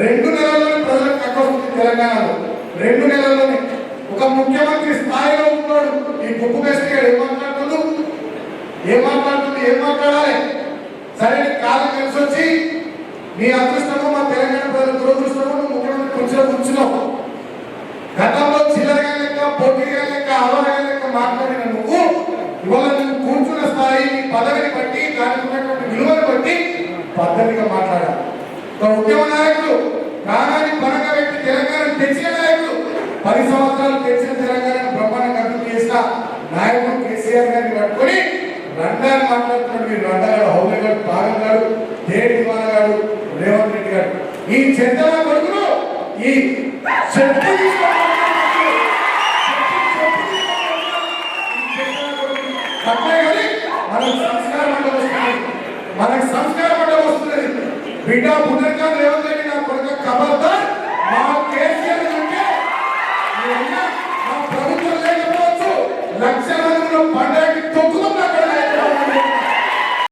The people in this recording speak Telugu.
రెండు నెలల్లోనే ప్రజలకు కట్టొస్తుంది తెలంగాణలో. రెండు నెలల్లోనే. ఒక ముఖ్యమంత్రి స్థాయిలో ఉన్నాడు. ఈ గుప్పు బెస్ట్ గారు ఏం మాట్లాడుతుంది ఏం మాట్లాడుతుంది ఏం మాట్లాడాలి? సరే కాలం కలిసి వచ్చి మీ అదృష్టము మా తెలంగాణ ప్రజల దురదృష్టము ముఖ్యమంత్రి కుర్చీలో కూర్చున్నావు. గతంలో చిల్లరగా లెక్క పొట్టిగా లెక్క అవరగా లెక్క మాట్లాడిన నువ్వు ఇవాళ నువ్వు కూర్చున్న స్థాయి పదవిని బట్టి దానికి ఉన్నటువంటి విలువను బట్టి పద్ధతిగా మాట్లాడాలి ఒక ఉద్యమ నాయకుడు ప్రాణాన్ని పరంగా పెట్టి తెలంగాణ తెచ్చిన నాయకుడు పది సంవత్సరాలు తెలిసిన తెలంగాణ బ్రహ్మాండ అభివృద్ధి చేసిన నాయకుడు కేసీఆర్ గారిని పట్టుకొని రండాన్ని మాట్లాడుతున్నాడు మీరు రండాగాడు హౌలగాడు పాగంగాడు దేడి గారు రేవంత్ రెడ్డి గారు. ఈ చెత్తల కొడుకును ఈ చెట్టు తీసుకొని అట్లే కానీ మనకు సంస్కారం అంటే వస్తుంది. మనకు సంస్కారం అంటే వస్తున్నది బిడ్డ పునర్గా రేవంత్ How